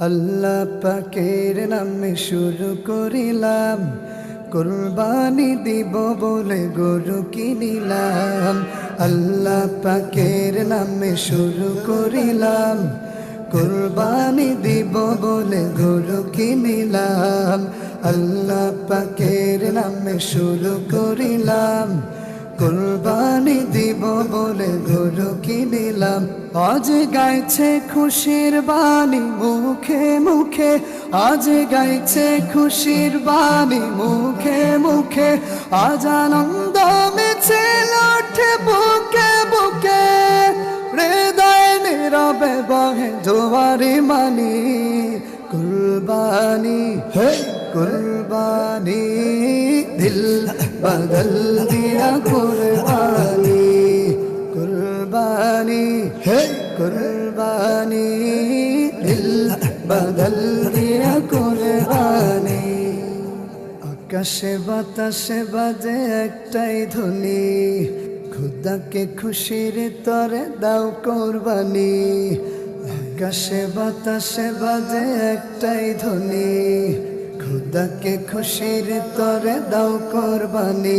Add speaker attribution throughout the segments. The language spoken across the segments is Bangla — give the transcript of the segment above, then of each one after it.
Speaker 1: আল্লাহ পাকের নামে শুরু করিলাম। কোরবানি দিব বলে গরু কিনিলাম। আল্লাহ পাকের নামে শুরু করিলাম। কোরবানি দিব বলে গরু কিনিলাম। আল্লাহ পাকের নামে শুরু করিলাম। কোরবানি দিব বলে গরু কিনিলাম। আজ গাইছে খুশির বাণী মুখে মুখে। আজ গাইছে খুশির বাণী মুখে মুখে। আজ আনন্দ মেছে লঠে বুকে বুকে। হৃদয় নীরবে বহে জোয়ারি মানি। কুরবানি, হে কুরবানি, দিল। বদল দিয়া কুরবানি কুরবানি হে কুরবানি দিল বদল দিয়া কুরবানি আকাশে বাতাসে বাজে একটাই ধ্বনি খুদাকে খুশির তরে দাও কোরবানি আকাশে বাতাসে বাজে একটাই ধ্বনি খুদাকে খুশির তরে দাও কোরবানি।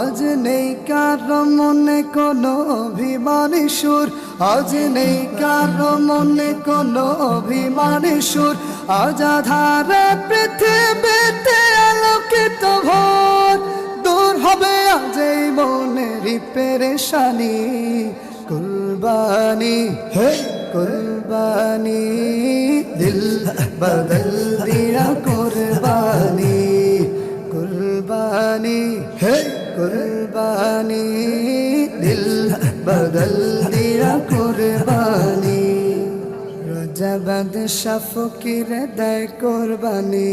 Speaker 1: আজ নেই কার মনে কোনো অভিমানী সুর। আজ নেই কারও মনে কোনো অভিমানী সুর। আজ আধারে পৃথিবীতে আলোকিত ভোর। দূর হবে আজ এই মনেরই পেরেশানি। কুরবানি, হে কুরবানি, দিল বদল দিয়া কুরবানি, দিল বদল দিয়া কুরবানি। রজাবাদ শাফকির দেয় কুরবানি,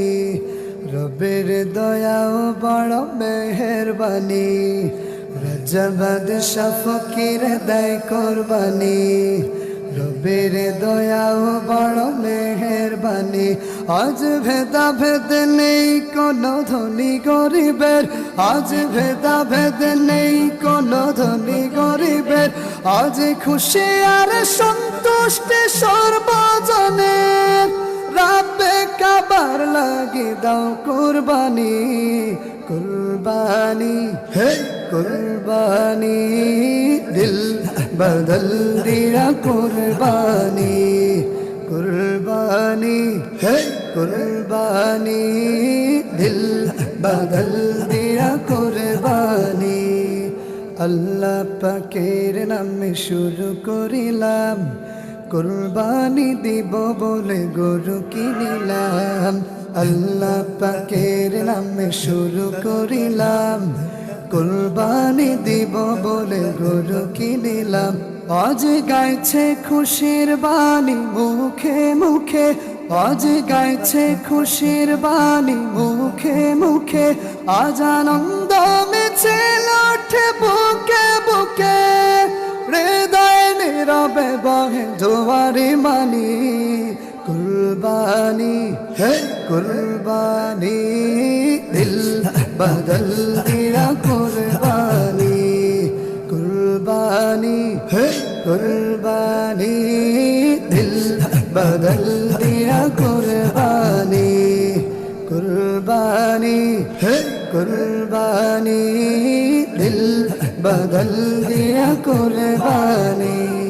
Speaker 1: রবের দয়াও বড় মেহরবানি। রজাবাদ শাফকির দেয় কোরবানি রবের দয়াও বড় মেহরবানি আজ ভেদা ভেদ নেই কোনো ধনী গরিবের। আজ ভেদা ভেদ নেই কোনো ধনী গরিবের। আজ খুশি আর সন্তুষ্টি সর্বজনের। রাবে কাবার লাগি দাও কুরবানি কুরবানি হে কুরবানি। দিল বদল দিয়া কুরবানি কুরবানি, হে কুরবানি। দিল বদল দিয়া কুরবানি, আল্লাহ পাকের নামে শুরু করিলাম। কুরবানি দিব বলে গরু কিনিলাম। আল্লাহ পাকের নামে শুরু করিলাম। কুরবানি দিব বলে গরু কিনিলাম। আজ গাইছে খুশির বাণী মুখে মুখে। আজ গাইছে খুশির বাণী মুখে মুখে। আজ আনন্দ মেছে লঠে বুকে বুকে। হৃদয় নীরবে বহে জোয়ারি মানি। কুরবানি হে কুরবানি দিল বদল কুরবানি দিল বদল দিয়া কুরবানি। কুরবানি কুরবানি দিল বদল দিয়া কুরবানি।